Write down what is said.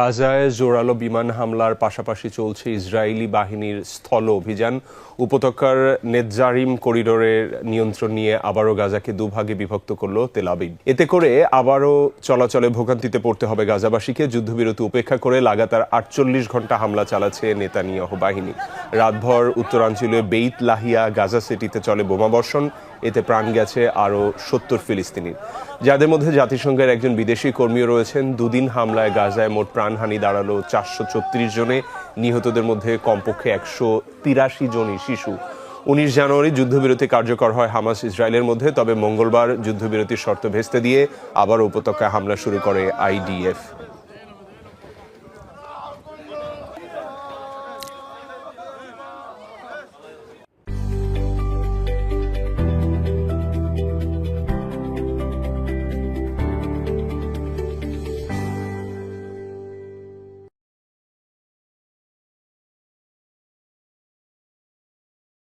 গাজায় জোরালো বিমান হামলার পাশাপাশি চলছে ইসরায়েলি বাহিনীর স্থল অভিযান। উপত্যকার নেতজারিম করিডোরের নিয়ন্ত্রণ নিয়ে আবারও গাজাকে দুভাগে বিভক্ত করল তেলাবিব এতে করে আবারও চলাচলে ভোগান্তিতে পড়তে হবে গাজাবাসীকে। যুদ্ধবিরতি উপেক্ষা করে লাগাতার আটচল্লিশ ঘণ্টা হামলা চালাচ্ছে নেতানিয়াহু বাহিনী। রাতভর উত্তরাঞ্চলীয় বেইত লাহিয়া গাজা সিটিতে চলে বোমাবর্ষণ এতে প্রাণ গেছে আরও সত্তর ফিলিস্তিনির যাদের মধ্যে জাতিসংঘের একজন বিদেশি কর্মীও রয়েছেন, দুদিন হামলায় গাজায় মোট প্রাণহানি দাঁড়াল চারশো ছত্রিশ জনে। নিহতদের মধ্যে কমপক্ষে একশো তিরাশি জনই শিশু। উনিশ জানুয়ারি যুদ্ধবিরতি কার্যকর হয় হামাস ইসরায়েলের মধ্যে, তবে মঙ্গলবার যুদ্ধবিরতির শর্ত ভেস্তে দিয়ে আবার উপত্যকায় হামলা শুরু করে আইডিএফ।